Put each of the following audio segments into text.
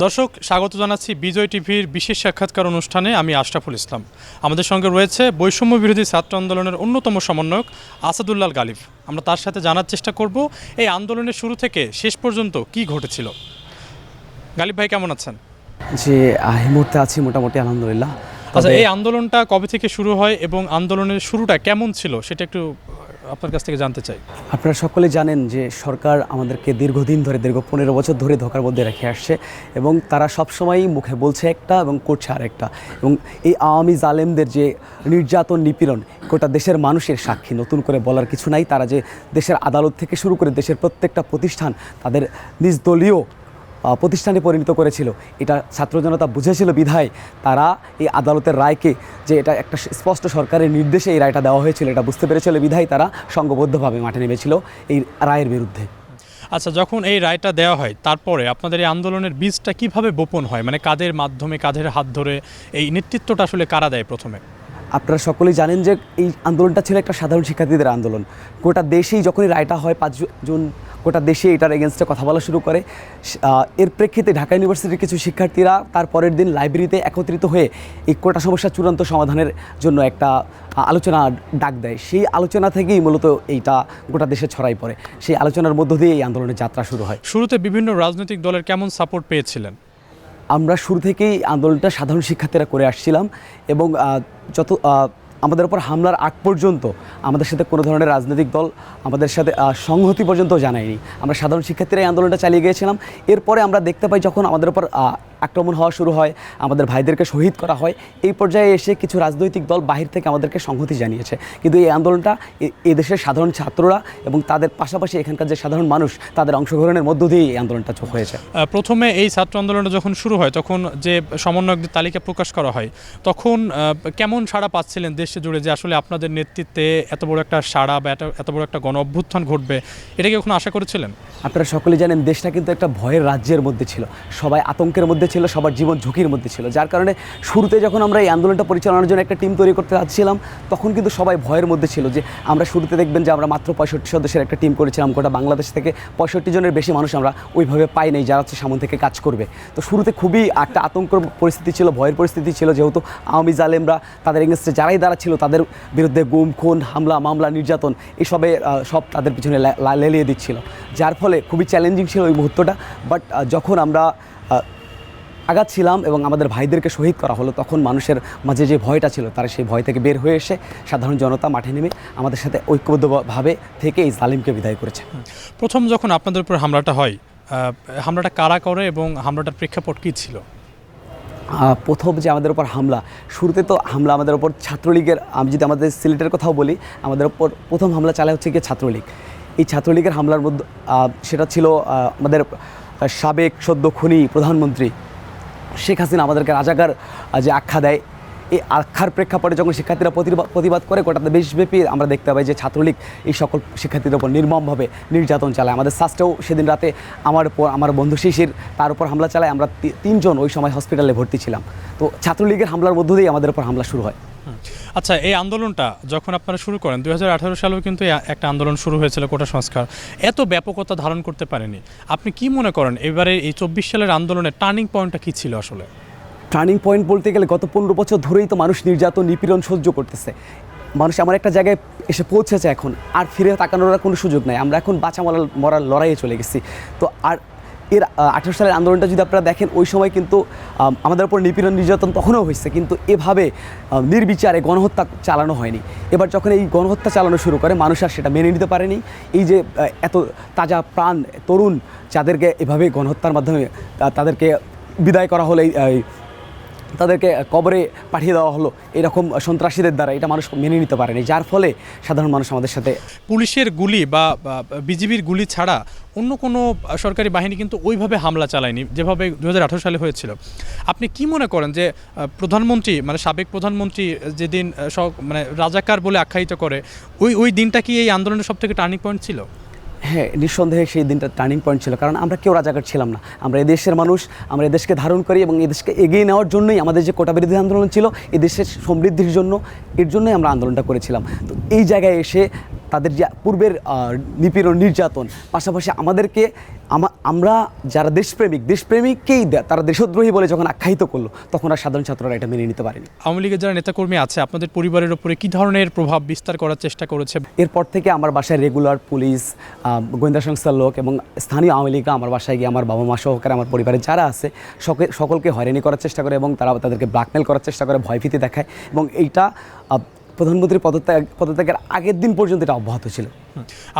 দর্শক স্বাগত জানাচ্ছি বিজয় টিভির বিশেষ সাক্ষাৎকার অনুষ্ঠানে আমি আশরাফুল ইসলাম। আমাদের সঙ্গে রয়েছে বৈষম্য বিরোধী ছাত্র আন্দোলনের অন্যতম সমন্বয়ক আসাদুল্লাহ গালিব। আমরা তার সাথে জানার চেষ্টা করব এই আন্দোলনের শুরু থেকে শেষ পর্যন্ত কি ঘটেছিল। গালিব ভাই কেমন আছেন? যে এই মুহূর্তে আছি মোটামুটি আলহামদুলিল্লাহ। আচ্ছা এই আন্দোলনটা কবে থেকে শুরু হয় এবং আন্দোলনের শুরুটা কেমন ছিল সেটা একটু আপনার কাছ থেকে জানতে চাই। আপনারা সকলে জানেন যে সরকার আমাদেরকে দীর্ঘদিন ধরে, দীর্ঘ পনেরো বছর ধরে ধোকার মধ্যে রেখে আসছে এবং তারা সবসময়ই মুখে বলছে একটা এবং করছে আরেকটা। এবং এই আওয়ামী জালেমদের যে নির্যাতন নিপীড়ন, গোটা দেশের মানুষের সাক্ষী। নতুন করে বলার কিছু নাই, তারা যে দেশের আদালত থেকে শুরু করে দেশের প্রত্যেকটা প্রতিষ্ঠান, তাদের নিজ দলীয় প্রতিষ্ঠানে পরিণত করেছিল। এটা ছাত্র জনতা বুঝেছিল বিধায় তারা এই আদালতের রায়কে যে এটা একটা স্পষ্ট সরকারের নির্দেশে এই রায়টা দেওয়া হয়েছিল, এটা বুঝতে পেরেছিল বিধায় তারা সংঘবদ্ধভাবে মাঠে নেমেছিল এই রায়ের বিরুদ্ধে। আচ্ছা যখন এই রায়টা দেওয়া হয়, তারপরে আপনাদের এই আন্দোলনের বীজটা কীভাবে বপন হয়? মানে কাদের মাধ্যমে, কাদের হাত ধরে এই নেতৃত্বটা আসলে কারা দেয় প্রথমে? আপনারা সকলেই জানেন যে এই আন্দোলনটা ছিল একটা সাধারণ শিক্ষার্থীদের আন্দোলন। গোটা দেশেই যখনই রায়টা হয়, পাঁচজন জুন গোটা দেশে এটার এগেনস্টে কথা বলা শুরু করে। এর প্রেক্ষিতে ঢাকা ইউনিভার্সিটির কিছু শিক্ষার্থীরা তার পরের দিন লাইব্রেরিতে একত্রিত হয়ে এই কোটা সমস্যার চূড়ান্ত সমাধানের জন্য একটা আলোচনা ডাক দেয়। সেই আলোচনা থেকেই মূলত এইটা গোটা দেশে ছড়াই পড়ে। সেই আলোচনার মধ্য দিয়ে এই আন্দোলনের যাত্রা শুরু হয়। শুরুতে বিভিন্ন রাজনৈতিক দলের কেমন সাপোর্ট পেয়েছিলেন? আমরা শুরু থেকেই আন্দোলনটা সাধারণ শিক্ষার্থীরা করে আসছিলাম এবং যত আমাদের উপর হামলার আগ পর্যন্ত আমাদের সাথে কোনো ধরনের রাজনৈতিক দল আমাদের সাথে সংহতি পর্যন্ত জানায়নি। আমরা সাধারণ শিক্ষার্থীরা এই আন্দোলনটা চালিয়ে গিয়েছিলাম। এরপরে আমরা দেখতে পাই যখন আমাদের উপর আক্রমণ হওয়া শুরু হয় আমাদের ভাইদেরকে শহীদ করা হয়। এই পর্যায়ে এসে কিছু রাজনৈতিক দল বাহির থেকে আমাদেরকে সংহতি জানিয়েছে। কিন্তু এই আন্দোলনটা এ- এ দেশের সাধারণ ছাত্ররা এবং তাদের পাশাপাশি এখানকার যে সাধারণ মানুষ তাদের অংশগ্রহণের মধ্য দিয়েই এই আন্দোলনটা চোখ হয়েছে। প্রথমে এই ছাত্র আন্দোলনটা যখন শুরু হয় তখন যে সমন্বয়কদের তালিকা প্রকাশ করা হয় তখন কেমন সাড়া পাচ্ছিলেন দেশে জুড়ে যে আসলে আপনাদের নেতৃত্বে এত বড় একটা সাড়া বা এত- এত বড় একটা গণ অভ্যুত্থান ঘটবে? এটা কি কখনো আশা করেছিলেন? আপনারা সকলে জানেন দেশটা কিন্তু একটা ভয়ের রাজ্যের মধ্যে ছিল। সবাই আতঙ্কের মধ্যে ছিল, সবার জীবন ঝুঁকির মধ্যে ছিল। যার কারণে শুরুতে যখন আমরা এই আন্দোলনটা পরিচালনার জন্য একটা টিম তৈরি করতে যাচ্ছিলাম, তখন কিন্তু সবাই ভয়ের মধ্যে ছিল যে, আমরা শুরুতে দেখবেন যে আমরা মাত্র পঁয়ষট্টি সদস্যের একটা টিম করেছিলাম, গোটা বাংলাদেশ থেকে পঁয়ষট্টি জনের বেশি মানুষ আমরা ওইভাবে পাই নাই, যারা হচ্ছে সামন থেকে কাজ করবে। তো শুরুতে খুবই একটা আতঙ্কর পরিস্থিতি ছিল, ভয়ের পরিস্থিতি ছিল, যেহেতু আওয়ামী জালেমরা, তাদের এগেনস্টে যারাই দ্বারা ছিল, তাদের বিরুদ্ধে গুম, খুন, হামলা, মামলা, নির্যাতন, এসবে সব তাদের পিছনে লেলিয়ে দিচ্ছিল। যার ফলে খুবই চ্যালেঞ্জিং ছিল ওই মুহূর্তটা বাট যখন আমরা আগাচ্ছিলাম এবং আমাদের ভাইদেরকে শহীদ করা হলো তখন মানুষের মাঝে যে ভয়টা ছিল তারা সেই ভয় থেকে বের হয়ে এসে সাধারণ জনতা মাঠে নেমে আমাদের সাথে ঐক্যবদ্ধভাবে থেকে এই জালিমকে বিদায় করেছে। প্রথম যখন আপনাদের উপর হামলাটা হয় হামলাটা কারা করে এবং হামলাটার প্রেক্ষাপট কী ছিল? প্রথম যে আমাদের উপর হামলা শুরুতে তো হামলা আমাদের উপর ছাত্রলীগের আমি যদি আমাদের সিলেটের কথাও বলি আমাদের উপর প্রথম হামলা চালায় হচ্ছে গিয়ে ছাত্রলীগ। এই ছাত্রলীগের হামলার মধ্যে সেটা ছিল আমাদের সাবেক সদ্য খুনি প্রধানমন্ত্রী শেখ হাসিনা আমাদেরকে রাজাকার যে আখ্যা দেয়। এই আখ্যার প্রেক্ষাপটে যখন শিক্ষার্থীরা প্রতিবাদ করে গোটা দেশব্যাপী আমরা দেখতে পাই যে ছাত্রলীগ এই সকল শিক্ষার্থীদের উপর নির্মমভাবে নির্যাতন চালায়। আমাদের সাস্টেও সেদিন রাতে আমার উপর আমার বন্ধু শিশির, তার উপর হামলা চালায়। আমরা তিনজন ওই সময় হসপিটালে ভর্তি ছিলাম। তো ছাত্রলীগের হামলার মধ্য দিয়েই আমাদের উপর হামলা শুরু হয়। হুম। আচ্ছা এই আন্দোলনটা যখন আপনারা শুরু করেন দু হাজার আঠারো সালেও কিন্তু একটা আন্দোলন শুরু হয়েছিল কোটা সংস্কার। এত ব্যাপকতা ধারণ করতে পারেনি। আপনি কি মনে করেন, এবারে এই চব্বিশ সালের আন্দোলনের টার্নিং পয়েন্টটা কী ছিল আসলে? টার্নিং পয়েন্ট বলতে গেলে গত পনেরো বছর ধরেই তো মানুষ নির্যাতন, নিপীড়ন সহ্য করতেছে। মানুষ আমার একটা জায়গায় এসে পৌঁছেছে এখন, আর ফিরে তাকানোর কোনো সুযোগ নাই। আমরা এখন বাঁচা মরার মরার লড়াইয়ে চলে গেছি। তো আর এর আঠেরো সালের আন্দোলনটা যদি আপনারা দেখেন, ওই সময় কিন্তু আমাদের উপর নিপীড়ন নির্যাতন তখনও হয়েছে, কিন্তু এভাবে নির্বিচারে গণহত্যা চালানো হয়নি। এবার যখন এই গণহত্যা চালানো শুরু করে, মানুষ আর সেটা মেনে নিতে পারেনি। এই যে এত তাজা প্রাণ, তরুণ, যাদেরকে এভাবে গণহত্যার মাধ্যমে তাদেরকে বিদায় করা হলো এই তাদেরকে কবরে পাঠিয়ে দেওয়া হলো এরকম সন্ত্রাসীদের দ্বারা। এটা মানুষ মেনে নিতে পারেনি। যার ফলে সাধারণ মানুষ আমাদের সাথে পুলিশের গুলি বা বিজিবির গুলি ছাড়া অন্য কোনো সরকারি বাহিনী কিন্তু ওইভাবে হামলা চালায়নি, যেভাবে দু হাজার আঠারো সালে হয়েছিল। আপনি কি মনে করেন যে প্রধানমন্ত্রী মানে সাবেক প্রধানমন্ত্রী যেদিন মানে রাজাকার বলে আখ্যায়িত করে, ওই ওই দিনটা কি এই আন্দোলনের সব থেকে টার্নিং পয়েন্ট ছিল? হ্যাঁ নিঃসন্দেহে সেই দিনটা টার্নিং পয়েন্ট ছিল, কারণ আমরা কেউ রাজাকার ছিলাম না। আমরা এদেশের মানুষ, আমরা এদেশকে ধারণ করি এবং এদেশকে এগিয়ে নেওয়ার জন্যই আমাদের যে কোটা বিরোধী আন্দোলন ছিল এদেশের সমৃদ্ধির জন্য, এর জন্যই আমরা আন্দোলনটা করেছিলাম। তো এই জায়গায় এসে তাদের যে পূর্বের নিপীড়ন নির্যাতন পাশাপাশি আমাদেরকে আমরা যারা দেশপ্রেমিক দেশপ্রেমিককেই তারা দেশদ্রোহী বলে যখন আখ্যায়িত করল তখন আর সাধারণ ছাত্ররা এটা মেনে নিতে পারেনি। আওয়ামী লীগের যারা নেতাকর্মী আছে আপনাদের পরিবারের উপরে কি ধরনের প্রভাব বিস্তার করার চেষ্টা করেছে? এরপর থেকে আমার বাসায় রেগুলার পুলিশ গোয়েন্দা সংস্থার লোক এবং স্থানীয় আওয়ামী লীগরা আমার বাসায় গিয়ে আমার বাবা মা সহকারে আমার পরিবারে যারা আছে সকে সকলকে হয়রানি করার চেষ্টা করে এবং তারা তাদেরকে ব্ল্যাকমেল করার চেষ্টা করে ভয়ভীতি দেখায় এবং এইটা প্রধানমন্ত্রী পদত্যাগ পদত্যাগের আগের দিন পর্যন্ত এটা অব্যাহত ছিল।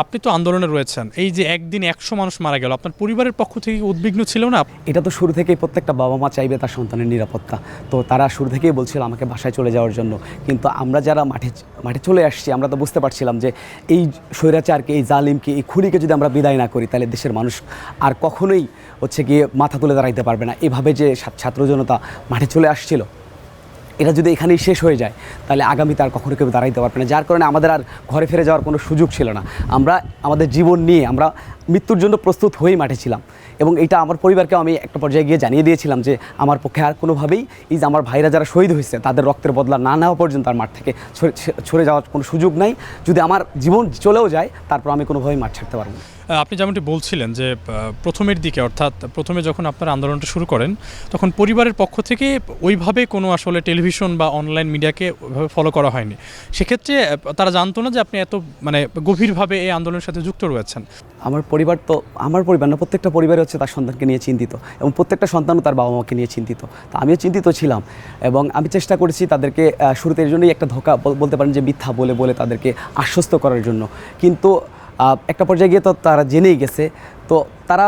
আপনি তো আন্দোলনে রয়েছেন। এই যে একদিন একশো মানুষ মারা গেল আপনার পরিবারের পক্ষ থেকে উদ্বিগ্ন ছিল না? এটা তো শুরু থেকেই প্রত্যেকটা বাবা মা চাইবে তার সন্তানের নিরাপত্তা। তো তারা শুরু থেকেই বলছিল আমাকে বাসায় চলে যাওয়ার জন্য। কিন্তু আমরা যারা মাঠে মাঠে চলে আসছি আমরা তো বুঝতে পারছিলাম যে এই স্বৈরাচারকে এই জালিমকে এই খুনিকে যদি আমরা বিদায় না করি তাহলে দেশের মানুষ আর কখনোই হচ্ছে গিয়ে মাথা তুলে দাঁড়াইতে পারবে না। এভাবে যে ছাত্র জনতা মাঠে চলে আসছিল এটা যদি এখানেই শেষ হয়ে যায়, তাহলে আগামী তার কখনো কেউ দাঁড়াইতে পারবে না। যার কারণে আমাদের আর ঘরে ফিরে যাওয়ার কোনো সুযোগ ছিল না। আমরা আমাদের জীবন নিয়ে আমরা মৃত্যুর জন্য প্রস্তুত হয়েই মাঠে ছিলাম। এবং এটা আমার পরিবারকে আমি একটা পর্যায়ে গিয়ে জানিয়ে দিয়েছিলাম যে, আমার পক্ষে আর কোনোভাবেই এই যে আমার ভাইরা যারা শহীদ হয়েছে, তাদের রক্তের বদলা না নেওয়া পর্যন্ত আর মাঠ থেকে ছড়ে- যাওয়ার কোনো সুযোগ নাই। যদি আমার জীবন চলেও যায়, তারপর আমি কোনোভাবেই মাঠ ছাড়তে পারব না। আপনি যেমনটি বলছিলেন যে প্রথমের দিকে, অর্থাৎ প্রথমে যখন আপনারা আন্দোলনটা শুরু করেন, তখন পরিবারের পক্ষ থেকে ওইভাবে কোনো আসলে টেলিভিশন বা অনলাইন মিডিয়াকে ওইভাবে ফলো করা হয়নি। সেক্ষেত্রে তারা জানতো না যে আপনি এত মানে গভীরভাবে এই আন্দোলনের সাথে যুক্ত রয়েছেন। আমার পরিবার তো, আমার পরিবার না, প্রত্যেকটা পরিবারে হচ্ছে তার সন্তানকে নিয়ে চিন্তিত এবং প্রত্যেকটা সন্তানও তার বাবা মাকে নিয়ে চিন্তিত। তা আমিও চিন্তিত ছিলাম এবং আমি চেষ্টা করেছি তাদেরকে শুরুতে এর জন্যই একটা ধোকা বলতে পারেন যে মিথ্যা বলে বলে তাদেরকে আশ্বস্ত করার জন্য। কিন্তু একটা পর্যায়ে গিয়ে তো তারা জেনেই গেছে। তো তারা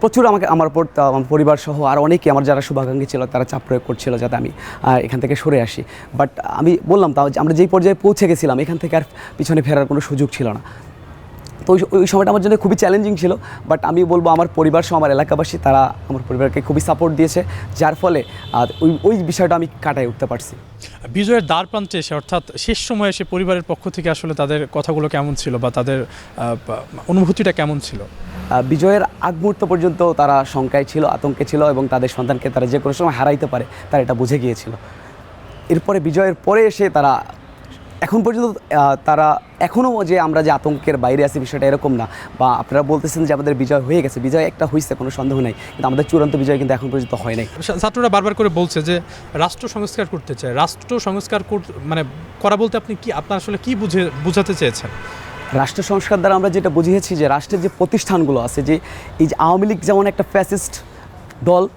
প্রচুর আমাকে, আমার আমার পরিবার সহ আর অনেকে আমার যারা শুভাকাঙ্ক্ষী ছিল, তারা চাপ প্রয়োগ করছিল যাতে আমি এখান থেকে সরে আসি। বাট আমি বললাম তাও আমরা যেই পর্যায়ে পৌঁছে গেছিলাম, এখান থেকে আর পিছনে ফেরার কোনো সুযোগ ছিল না। তো ওই সময়টা আমার জন্য খুবই চ্যালেঞ্জিং ছিল বাট আমি বলব আমার পরিবার সহ, আমার এলাকাবাসী, তারা আমার পরিবারকে খুবই সাপোর্ট দিয়েছে, যার ফলে ওই ওই বিষয়টা আমি কাটাই উঠতে পারছি। বিজয়ের দ্বার প্রান্তে এসে, অর্থাৎ শেষ সময়ে এসে পরিবারের পক্ষ থেকে আসলে তাদের কথাগুলো কেমন ছিল বা তাদের অনুভূতিটা কেমন ছিল? বিজয়ের আগ মুহূর্ত পর্যন্ত তারা শঙ্কায় ছিল, আতঙ্কে ছিল এবং তাদের সন্তানকে তারা যে কোনো সময় হারাইতে পারে, তারা এটা বুঝে গিয়েছিল। এরপরে বিজয়ের পরে এসে তারা এখন পর্যন্ত তারা এখনও যে আমরা যে আতঙ্কের বাইরে আছি বিষয়টা এরকম না। বা আপনারা বলতেছেন যে আমাদের বিজয় হয়ে গেছে বিজয় একটা হয়েছে কোনো সন্দেহ নেই। কিন্তু আমাদের চূড়ান্ত বিজয় কিন্তু এখন পর্যন্ত হয় নাই। ছাত্ররা বারবার করে বলছে যে রাষ্ট্র সংস্কার করতে চায়। রাষ্ট্র সংস্কার কর- মানে করা বলতে আপনি কি আপনার আসলে কি বুঝে বোঝাতে চেয়েছেন? রাষ্ট্র সংস্কার দ্বারা আমরা যেটা বুঝিয়েছি যে রাষ্ট্রের যে প্রতিষ্ঠানগুলো আছে যে এই যে আওয়ামী লীগ যেমন একটা ফ্যাসিস্ট দল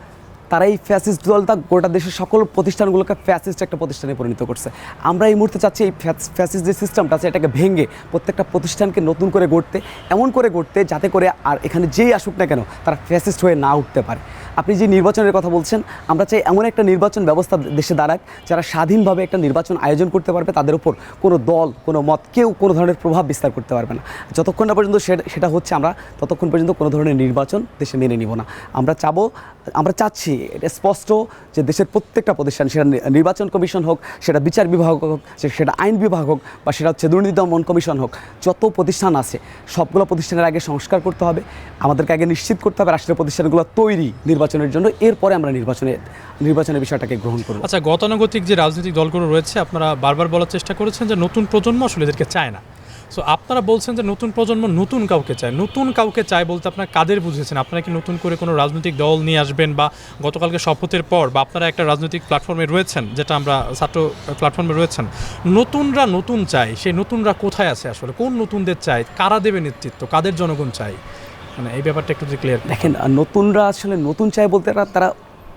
তারা এই ফ্যাসিস্ট দলটা গোটা দেশের সকল প্রতিষ্ঠানগুলোকে ফ্যাসিস্ট একটা প্রতিষ্ঠানে পরিণত করছে। আমরা এই মুহূর্তে চাচ্ছি এই ফ্যাসিস্ট যে সিস্টেমটা আছে, এটাকে ভেঙে প্রত্যেকটা প্রতিষ্ঠানকে নতুন করে গড়তে, এমন করে গড়তে যাতে করে আর এখানে যেই আসুক না কেন তারা ফ্যাসিস্ট হয়ে না উঠতে পারে। আপনি যে নির্বাচনের কথা বলছেন, আমরা চাই এমন একটা নির্বাচন ব্যবস্থা দেশে দাঁড়াক, যারা স্বাধীনভাবে একটা নির্বাচন আয়োজন করতে পারবে, তাদের উপর কোনো দল, কোনো মত, কেউ কোনো ধরনের প্রভাব বিস্তার করতে পারবে না। যতক্ষণ না পর্যন্ত সেটা হচ্ছে আমরা, ততক্ষণ পর্যন্ত কোনো ধরনের নির্বাচন দেশে মেনে নিব না। আমরা চাবো, আমরা চাচ্ছি এটা স্পষ্ট যে দেশের প্রত্যেকটা প্রতিষ্ঠান, সেটা নির্বাচন কমিশন হোক, সেটা বিচার বিভাগ হোক সেটা আইন বিভাগ হোক, বা সেটা হচ্ছে দুর্নীতি দমন কমিশন হোক, যত প্রতিষ্ঠান আছে, সবগুলো প্রতিষ্ঠানের আগে সংস্কার করতে হবে। আমাদেরকে আগে নিশ্চিত করতে হবে রাষ্ট্রীয় প্রতিষ্ঠানগুলো তৈরি নির্বাচনের জন্য। এরপরে আমরা নির্বাচনে, নির্বাচনের বিষয়টাকে গ্রহণ করব। আচ্ছা গতানুগতিক যে রাজনৈতিক দলগুলো রয়েছে, আপনারা বারবার বলার চেষ্টা করেছেন যে নতুন প্রজন্ম আসলে এদেরকে চায় না। সো আপনারা বলছেন যে নতুন প্রজন্ম নতুন কাউকে চায়। নতুন কাউকে চায় বলতে আপনারা কাদের বুঝেছেন? আপনারা কি নতুন করে কোনো রাজনৈতিক দল নিয়ে আসবেন বা গতকালকে শপথের পর বা আপনারা একটা রাজনৈতিক প্ল্যাটফর্মে রয়েছেন, যেটা আমরা ছাত্র প্ল্যাটফর্মে রয়েছেন, নতুনরা নতুন চায়। সেই নতুনরা কোথায় আছে আসলে? কোন নতুনদের চায়? কারা দেবে নেতৃত্ব? কাদের জনগণ চায়? মানে এই ব্যাপারটা একটু যদি ক্লিয়ার দেখেন, নতুনরা আসলে নতুন চায় বলতে তারা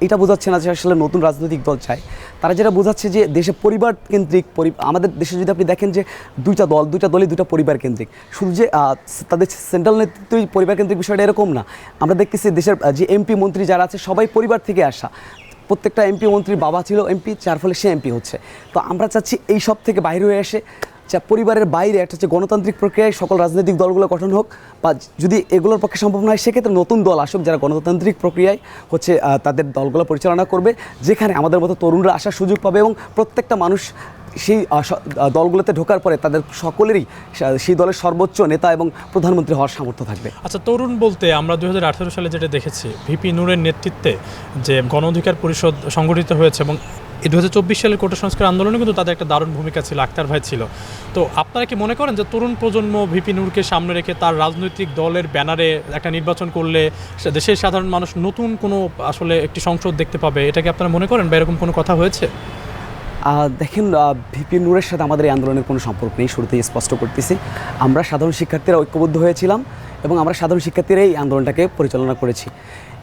এটা বোঝাচ্ছে না যে আসলে নতুন রাজনৈতিক দল চায়। তারা যেটা বোঝাচ্ছে যে দেশে পরিবার কেন্দ্রিক আমাদের দেশে যদি আপনি দেখেন যে দুইটা দল, দুইটা দলই দুইটা পরিবার কেন্দ্রিক। শুধু যে তাদের সেন্ট্রাল নেতৃত্বই পরিবার কেন্দ্রিক বিষয়টা এরকম না। আমরা দেখতেছি দেশের যে এমপি মন্ত্রী যারা আছে সবাই পরিবার থেকে আসা। প্রত্যেকটা এমপি মন্ত্রীর বাবা ছিল এমপি, যার ফলে সে এমপি হচ্ছে। তো আমরা চাচ্ছি এই সব থেকে বাইরে হয়ে এসে পরিবারের বাইরে একটা হচ্ছে গণতান্ত্রিক প্রক্রিয়ায় সকল রাজনৈতিক দলগুলো গঠন হোক, বা যদি এগুলোর পক্ষে সম্ভব নয়, সেক্ষেত্রে নতুন দল আসুক যারা গণতান্ত্রিক প্রক্রিয়ায় হচ্ছে তাদের দলগুলো পরিচালনা করবে, যেখানে আমাদের মতো তরুণরা আসার সুযোগ পাবে এবং প্রত্যেকটা মানুষ সেই দলগুলোতে ঢোকার পরে তাদের সকলেরই সেই দলের সর্বোচ্চ নেতা এবং প্রধানমন্ত্রী হওয়ার সামর্থ্য থাকবে। আচ্ছা তরুণ বলতে আমরা দু হাজার আঠেরো সালে যেটা দেখেছি, ভিপি নূরের নেতৃত্বে যে গণ অধিকার পরিষদ সংগঠিত হয়েছে এবং এই দু সালের কোটা সংস্কার আন্দোলনে কিন্তু তাদের একটা দারুণ ভূমিকা ছিল, আক্তার ভাই ছিল। তো আপনারা কি মনে করেন যে তরুণ প্রজন্ম ভিপি নূরকে সামনে রেখে তার রাজনৈতিক দলের ব্যানারে একটা নির্বাচন করলে দেশের সাধারণ মানুষ নতুন কোনো আসলে একটি সংসদ দেখতে পাবে? এটা কি আপনারা মনে করেন বা এরকম কোনো কথা হয়েছে? দেখেন ভিপি নূরের সাথে আমাদের এই আন্দোলনের কোনো সম্পর্ক নেই, শুরুতেই স্পষ্ট করতেছি। আমরা সাধারণ শিক্ষার্থীরা ঐক্যবদ্ধ হয়েছিলাম এবং আমরা সাধারণ শিক্ষার্থীরা এই আন্দোলনটাকে পরিচালনা করেছি।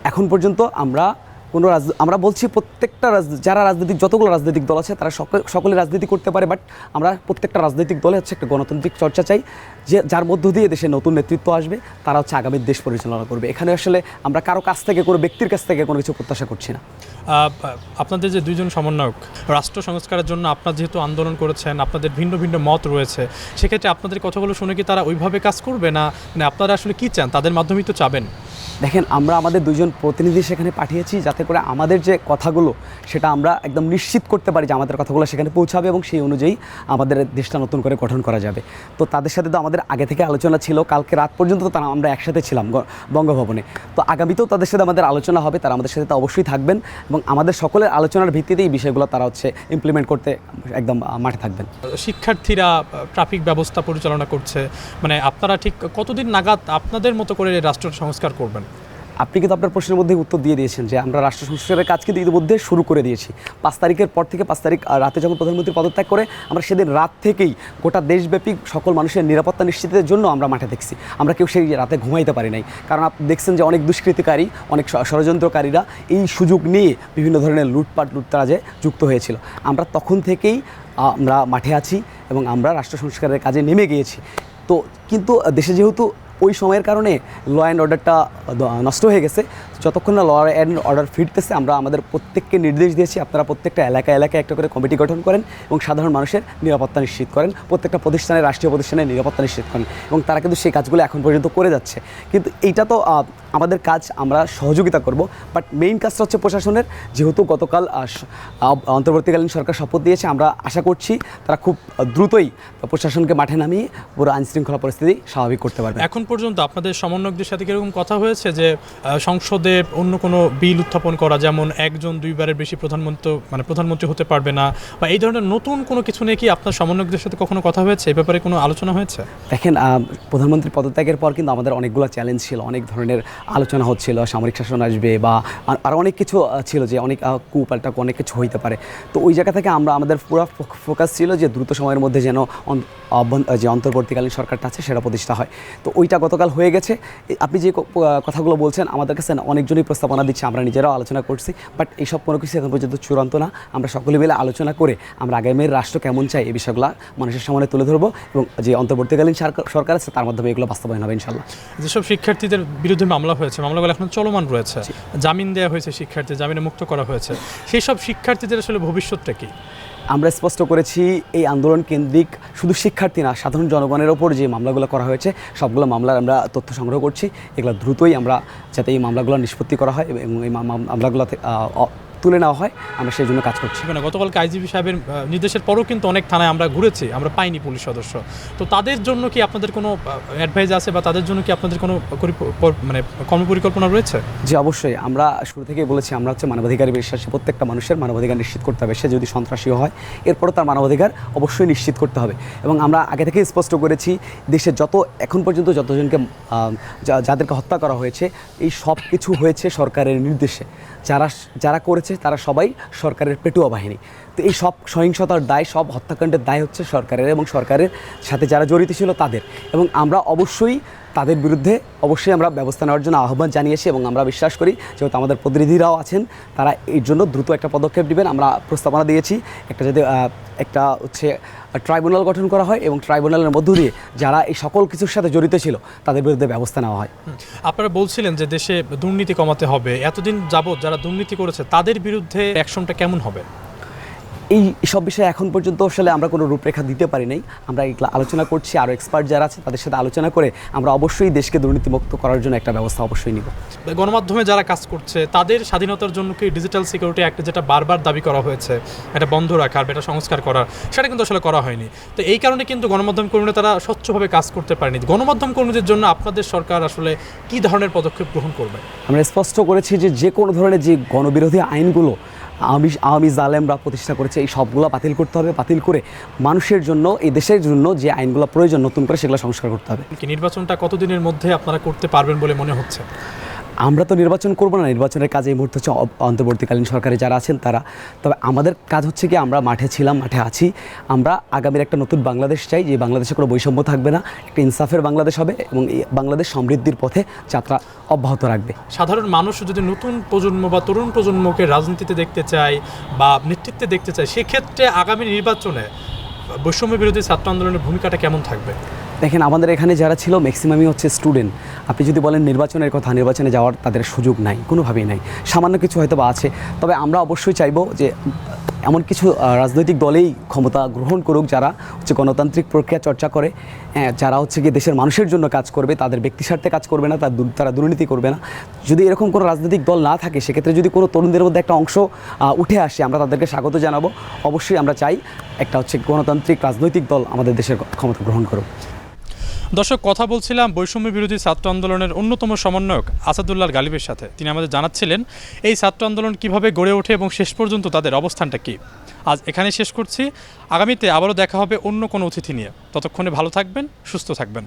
এখন পর্যন্ত আমরা কোনো রাজ, আমরা বলছি প্রত্যেকটা যারা রাজনৈতিক, যতগুলো রাজনৈতিক দল আছে, তারা সকলে সকলে রাজনীতি করতে পারে, বাট আমরা প্রত্যেকটা রাজনৈতিক দলে হচ্ছে একটা গণতান্ত্রিক চর্চা চাই, যে, যার মধ্য দিয়ে দেশে নতুন নেতৃত্ব আসবে, তারা হচ্ছে আগামী দেশ পরিচালনা করবে। এখানে আসলে আমরা কারও কাছ থেকে, কোনো ব্যক্তির কাছ থেকে কোনো কিছু প্রত্যাশা করছি না। আপনাদের যে দুইজন সমন্বয়ক, রাষ্ট্র সংস্কারের জন্য আপনার যেহেতু আন্দোলন করেছেন, আপনাদের ভিন্ন ভিন্ন মত রয়েছে, সেক্ষেত্রে আপনাদের কথাগুলো শুনে কি তারা ওইভাবে কাজ করবে না? মানে আপনারা আসলে কি চান? তাদের মাধ্যমেই তো চাবেন। দেখেন, আমরা আমাদের দুজন প্রতিনিধি সেখানে পাঠিয়েছি যাতে করে আমাদের যে কথাগুলো, সেটা আমরা একদম নিশ্চিত করতে পারি যে আমাদের কথাগুলো সেখানে পৌঁছাবে এবং সেই অনুযায়ী আমাদের দেশটা নতুন করে গঠন করা যাবে। তো তাদের সাথে তো আমাদের আগে থেকে আলোচনা ছিল, কালকে রাত পর্যন্ত তো তারা, আমরা একসাথে ছিলাম বঙ্গভবনে। তো আগামীতেও তাদের সাথে আমাদের আলোচনা হবে, তারা আমাদের সাথে তো অবশ্যই থাকবেন এবং আমাদের সকলের আলোচনার ভিত্তিতে এই বিষয়গুলো তারা হচ্ছে ইমপ্লিমেন্ট করতে একদম মাঠে থাকবেন। শিক্ষার্থীরা ট্রাফিক ব্যবস্থা পরিচালনা করছে মানে আপনারা ঠিক কতদিন নাগাদ আপনাদের মতো করে রাষ্ট্র সংস্কার করবেন? আপনি কিন্তু আপনার প্রশ্নের মধ্যে উত্তর দিয়ে দিয়েছেন যে আমরা রাষ্ট্র সংস্কারের কাজ কিন্তু ইতিমধ্যে শুরু করে দিয়েছি। পাঁচ তারিখের পর থেকে পাঁচ তারিখ রাতে যখন প্রধানমন্ত্রী পদত্যাগ করে, আমরা সেদিন রাত থেকেই গোটা দেশব্যাপী সকল মানুষের নিরাপত্তা নিশ্চিতের জন্য আমরা মাঠে দেখছি। আমরা কেউ সেই রাতে ঘুমাইতে পারি নাই। কারণ আপনি দেখছেন যে অনেক দুষ্কৃতিকারী, অনেক ষড়যন্ত্রকারীরা এই সুযোগ নিয়ে বিভিন্ন ধরনের লুটপাট, লুটতারাজে যুক্ত হয়েছিল। আমরা তখন থেকেই আমরা মাঠে আছি এবং আমরা রাষ্ট্র সংস্কারের কাজে নেমে গিয়েছি। তো কিন্তু দেশে যেহেতু ওই সময়ের কারণে ল অ্যান্ড অর্ডারটা নষ্ট হয়ে গেছে। যতক্ষণ না ল অ্যান্ড অর্ডার ফিরতেছে, আমরা আমাদের প্রত্যেককে নির্দেশ দিয়েছি, আপনারা প্রত্যেকটা এলাকা এলাকায় একটা করে কমিটি গঠন করেন এবং সাধারণ মানুষের নিরাপত্তা নিশ্চিত করেন, প্রত্যেকটা প্রতিষ্ঠানের, রাষ্ট্রীয় প্রতিষ্ঠানের নিরাপত্তা নিশ্চিত করেন এবং তারা কিন্তু সেই কাজগুলো এখন পর্যন্ত করে যাচ্ছে। কিন্তু এইটা তো আমাদের কাজ, আমরা সহযোগিতা করব বাট মেইন কাজটা হচ্ছে প্রশাসনের। যেহেতু গতকাল অন্তর্বর্তীকালীন সরকার শপথ দিয়েছে, আমরা আশা করছি তারা খুব দ্রুতই প্রশাসনকে মাঠে নামিয়ে পুরো আইনশৃঙ্খলা পরিস্থিতি স্বাভাবিক করতে পারবে। এখন পর্যন্ত আপনাদের সমন্বয়কদের সাথে কীরকম কথা হয়েছে যে সংসদে অন্য কোনো বিল উত্থাপন করা যেমন একজন দুইবারের বেশি প্রধানমন্ত্রী মানে প্রধানমন্ত্রী হতে পারবে না বা এই ধরনের নতুন কোনো কিছু নিয়ে কি আপনার সমন্বয়কদের সাথে কখনো কথা হয়েছে? এ ব্যাপারে কোনো আলোচনা হয়েছে? দেখেন প্রধানমন্ত্রী পদত্যাগের পর কিন্তু আমাদের অনেকগুলো চ্যালেঞ্জ ছিল অনেক ধরনের আলোচনা হচ্ছিল সামরিক শাসন আসবে বা আর- অনেক কিছু ছিল যে অনেক আহ, কু অনেক কিছু হইতে পারে। তো ওই জায়গা থেকে আমরা আমাদের পুরো ফোকাস ছিল যে দ্রুত সময়ের মধ্যে যেন যে অন্তর্বর্তীকালীন সরকারটা আছে সেটা প্রতিষ্ঠা হয়। তো ওইটা গতকাল হয়ে গেছে। আপনি যে কথাগুলো বলছেন আমাদের কাছে অনেকজনই প্রস্তাবনা দিচ্ছে আমরা নিজেরাও আলোচনা করছি। বাট এইসব কোনো কিছু এখন পর্যন্ত চূড়ান্ত না। আমরা সকলে মিলে আলোচনা করে আমরা আগামীর রাষ্ট্র কেমন চাই এই বিষয়গুলো মানুষের সামনে তুলে ধরবো এবং যে অন্তর্বর্তীকালীন সরকার সরকার আছে তার মাধ্যমে এগুলো বাস্তবায়ন হবে ইনশাল্লাহ যেসব শিক্ষার্থীদের বিরুদ্ধে মামলা হয়েছে মামলাগুলো এখন চলমান রয়েছে। জামিন দেওয়া হয়েছে শিক্ষার্থী জামিনে মুক্ত করা হয়েছে। সেই সব শিক্ষার্থীদের আসলে ভবিষ্যৎটা কি? আমরা স্পষ্ট করেছি, এই আন্দোলন কেন্দ্রিক শুধু শিক্ষার্থী না, সাধারণ জনগণের ওপর যে মামলাগুলো করা হয়েছে, সবগুলো মামলার আমরা তথ্য সংগ্রহ করছি। এগুলো দ্রুতই আমরা যাতে এই মামলাগুলো নিষ্পত্তি করা হয় এবং এই মামলাগুলো তুলে নেওয়া হয় আমরা সেই জন্য কাজ করছি। মানে গতকালকে আইজিপি সাহেবের নির্দেশের পরও কিন্তু অনেক থানায় আমরা ঘুরেছি আমরা পাইনি পুলিশ সদস্য। তো তাদের জন্য কি আপনাদের কোনো অ্যাডভাইস আছে বা তাদের জন্য কি আপনাদের কোনো মানে কর্মপরিকল্পনা রয়েছে? যে অবশ্যই। আমরা শুরু থেকেই বলেছি আমরা হচ্ছে মানবাধিকারে বিশ্বাসী প্রত্যেকটা মানুষের মানবাধিকার নিশ্চিত করতে হবে। সে যদি সন্ত্রাসীও হয় এরপরও তার মানবাধিকার অবশ্যই নিশ্চিত করতে হবে। এবং আমরা আগে থেকেই স্পষ্ট করেছি দেশে যত এখন পর্যন্ত যতজনকে যাদেরকে হত্যা করা হয়েছে এই সব কিছু হয়েছে সরকারের নির্দেশে। যারা যারা করেছে তারা সবাই সরকারের পেটুয়া বাহিনী। তো এই সব সহিংসতার দায়, সব হত্যাকাণ্ডের দায় হচ্ছে সরকারের এবং সরকারের সাথে যারা জড়িত ছিল তাদের। এবং আমরা অবশ্যই তাদের বিরুদ্ধে অবশ্যই আমরা ব্যবস্থা নেওয়ার জন্য আহ্বান জানিয়েছি এবং আমরা বিশ্বাস করি যেহেতু আমাদের প্রতিনিধিরাও আছেন, তারা এই জন্য দ্রুত একটা পদক্ষেপ নেবেন। আমরা প্রস্তাবনা দিয়েছি একটা যাতে একটা হচ্ছে ট্রাইব্যুনাল গঠন করা হয় এবং ট্রাইব্যুনালের মধ্য দিয়ে যারা এই সকল কিছুর সাথে জড়িত ছিল তাদের বিরুদ্ধে ব্যবস্থা নেওয়া হয়। আপনারা বলছিলেন যে দেশে দুর্নীতি কমাতে হবে। এতদিন যাবৎ যারা দুর্নীতি করেছে তাদের বিরুদ্ধে অ্যাকশনটা কেমন হবে? এই সব বিষয়ে এখন পর্যন্ত আসলে আমরা কোনো রূপরেখা দিতে পারি নাই। আমরা এগুলো আলোচনা করছি আরও এক্সপার্ট যারা আছে তাদের সাথে আলোচনা করে আমরা অবশ্যই দেশকে দুর্নীতিমুক্ত করার জন্য একটা ব্যবস্থা অবশ্যই নিব। গণমাধ্যমে যারা কাজ করছে তাদের স্বাধীনতার জন্য কি ডিজিটাল সিকিউরিটি অ্যাক্টে যেটা বারবার দাবি করা হয়েছে এটা বন্ধ রাখার বা এটা সংস্কার করার সেটা কিন্তু আসলে করা হয়নি। তো এই কারণে কিন্তু গণমাধ্যম কর্মীরা তারা স্বচ্ছভাবে কাজ করতে পারেনি। গণমাধ্যম কর্মীদের জন্য আপনাদের সরকার আসলে কি ধরনের পদক্ষেপ গ্রহণ করবে? আমরা স্পষ্ট করেছি যে যে কোনো ধরনের যে গণবিরোধী আইনগুলো আমি আওয়ামী জালেমরা প্রতিষ্ঠা করেছে, এই সবগুলো বাতিল করতে হবে, বাতিল করে মানুষের জন্য, এই দেশের জন্য যে আইনগুলো প্রয়োজন, নতুন করে সেগুলো সংস্কার করতে হবে। নির্বাচনটা কতদিনের মধ্যে আপনারা করতে পারবেন বলে মনে হচ্ছে? আমরা তো নির্বাচন করব না, নির্বাচনের কাজ এই মুহূর্তে হচ্ছে অন্তর্বর্তীকালীন সরকারে যারা আছেন তারা। তবে আমাদের কাজ হচ্ছে কি, আমরা মাঠে ছিলাম, মাঠে আছি। আমরা আগামীর একটা নতুন বাংলাদেশ চাই, যে বাংলাদেশে কোনো বৈষম্য থাকবে না, একটা ইনসাফের বাংলাদেশ হবে এবং বাংলাদেশ সমৃদ্ধির পথে যাত্রা অব্যাহত রাখবে। সাধারণ মানুষ যদি নতুন প্রজন্ম বা তরুণ প্রজন্মকে রাজনীতিতে দেখতে চায় বা নেতৃত্বে দেখতে চায়, সেক্ষেত্রে আগামী নির্বাচনে বৈষম্য বিরোধী ছাত্র আন্দোলনের ভূমিকাটা কেমন থাকবে? দেখেন আমাদের এখানে যারা ছিল ম্যাক্সিমামই হচ্ছে স্টুডেন্ট আপনি যদি বলেন নির্বাচনের কথা নির্বাচনে যাওয়ার তাদের সুযোগ নাই কোনোভাবেই নাই। সামান্য কিছু হয়তো বা আছে তবে আমরা অবশ্যই চাইব যে এমন কিছু রাজনৈতিক দলেই ক্ষমতা গ্রহণ করুক যারা হচ্ছে গণতান্ত্রিক প্রক্রিয়া চর্চা করে। হ্যাঁ, যারা হচ্ছে কি দেশের মানুষের জন্য কাজ করবে তাদের ব্যক্তি স্বার্থে কাজ করবে না তার তারা দুর্নীতি করবে না। যদি এরকম কোনো রাজনৈতিক দল না থাকে সেক্ষেত্রে যদি কোনো তরুণদের মধ্যে একটা অংশ উঠে আসে আমরা তাদেরকে স্বাগত জানাব। অবশ্যই আমরা চাই একটা হচ্ছে গণতান্ত্রিক রাজনৈতিক দল আমাদের দেশের ক্ষমতা গ্রহণ করুক। দর্শক, কথা বলছিলাম বৈষম্য বিরোধী ছাত্র আন্দোলনের অন্যতম সমন্বয়ক আসাদুল্লাহ গালিবের সাথে। তিনি আমাদের জানাচ্ছিলেন, এই ছাত্র আন্দোলন কীভাবে গড়ে ওঠে এবং শেষ পর্যন্ত তাদের অবস্থানটা কি? আজ এখানে শেষ করছি। আগামীতে আবারও দেখা হবে অন্য কোনো অতিথি নিয়ে। ততক্ষণে ভালো থাকবেন, সুস্থ থাকবেন।